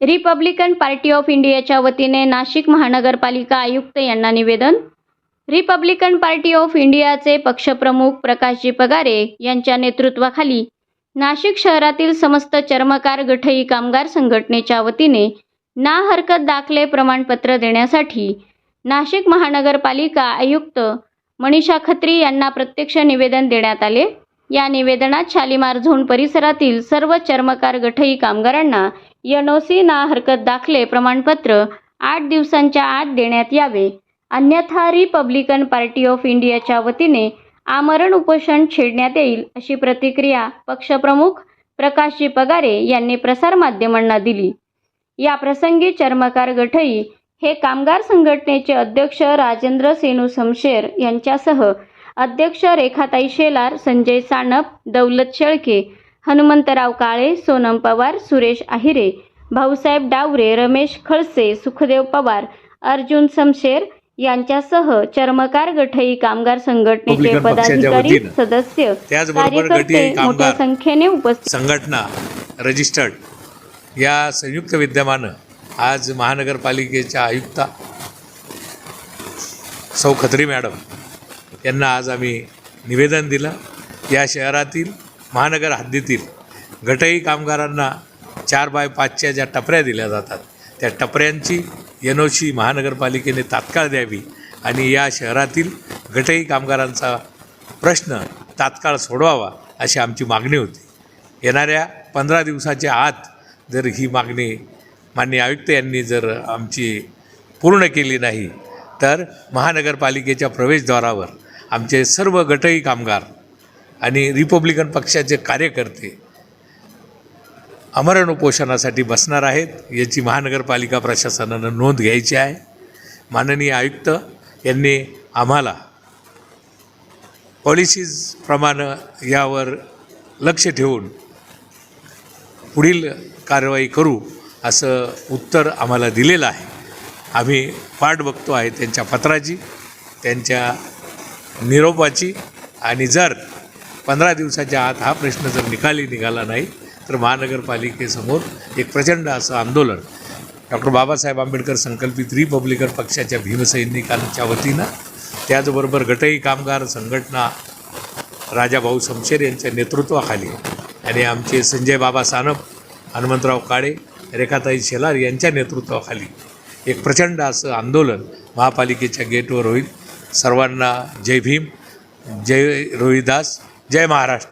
Republican party of इंडियाच्या वतीने नाशिक महानगरपालिका आयुक्त यांना निवेदन. रिपब्लिकन पार्टी ऑफ इंडियाचे पक्षप्रमुख प्रकाशजी पगारे यांच्या नेतृत्वाखाली नाशिक शहरातील समस्त चर्मकार गठई कामगार संघटनेच्या वतीने ना हरकत दाखले प्रमाणपत्र देण्यासाठी नाशिक महानगरपालिका आयुक्त मनीषा खत्री यांना प्रत्यक्ष निवेदन देण्यात आले. या निवेदनात शालिमार झोन परिसरातील सर्व चर्मकार गठई कामगारांना एनओसी ना हरकत दाखले प्रमाणपत्र आठ दिवसांच्या आत देण्यात यावे. अन्यथा रिपब्लिकन पार्टी ऑफ इंडियाच्या वतीने आमरण उपोषण छेडण्यात येईल अशी प्रतिक्रिया पक्षप्रमुख प्रकाशजी पगारे यांनी प्रसारमाध्यमांना दिली. या प्रसंगी चर्मकार गठई हे कामगार संघटनेचे अध्यक्ष राजेंद्र सेनू समशेर यांच्यासह अध्यक्ष रेखाताई शेलार संजय सानप दौलत शेळके हनुमंतराव काळे सोनम पवार सुरेश आहिरे भाऊसाहेब डावरे रमेश खळसे सुखदेव पवार अर्जुन समशेर यांच्यासह चर्मकार गठई कामगार संघटनेचे पदाधिकारी सदस्य कार्यकर्ते मोठ्या संख्येने उपस्थित संघटना रजिस्टर्ड या संयुक्त विद्यमानं आज महानगरपालिकेच्या आयुक्ता सौ खत्री मॅडम यांना आज आम्ही निवेदन दिलं. या शहरातील महानगर हद्दीतील गटई कामगारांना चार बाय पाचच्या ज्या टपऱ्या दिल्या जातात त्या टपऱ्यांची एन ओ सी महानगरपालिकेने तात्काळ द्यावी आणि या शहरातील गटई कामगारांचा प्रश्न तात्काळ सोडवावा अशी आमची मागणी होती. येणाऱ्या पंधरा दिवसाच्या आत जर ही मागणी माननीय आयुक्त यांनी जर आमची पूर्ण केली नाही तर महानगरपालिकेच्या प्रवेशद्वारावर आमचे सर्व गटई कामगार आणि रिपब्लिकन पक्षाचे कार्यकर्ते अमरण उपोषणासाठी बसणार आहेत याची महानगरपालिका प्रशासनानं नोंद घ्यायची आहे. माननीय आयुक्त यांनी आम्हाला पॉलिसीजप्रमाणे यावर लक्ष ठेवून पुढील कारवाई करू असं उत्तर आम्हाला दिलेलं आहे. आम्ही वाट बघतो आहे त्यांच्या पत्राची त्यांच्या निरोपाची आणि जर पंधरा दिवसाच्या आत हा प्रश्न जर निकाली निघाला नाही तर महानगरपालिकेसमोर एक प्रचंड असं आंदोलन. डॉक्टर बाबासाहेब आंबेडकर संकल्पित रिपब्लिकन पक्षाच्या भीमसैनिकांच्या वतीनं त्याचबरोबर गटई कामगार संघटना राजाभाऊ शमशेर यांच्या नेतृत्वाखाली आणि आमचे संजय बाबा सानप हनुमंतराव काळे रेखाताई शेलार यांच्या नेतृत्वाखाली एक प्रचंड असं आंदोलन महापालिकेच्या गेटवर होईल. सर्वांना जय भीम जय रोहिदास जय महाराष्ट्र.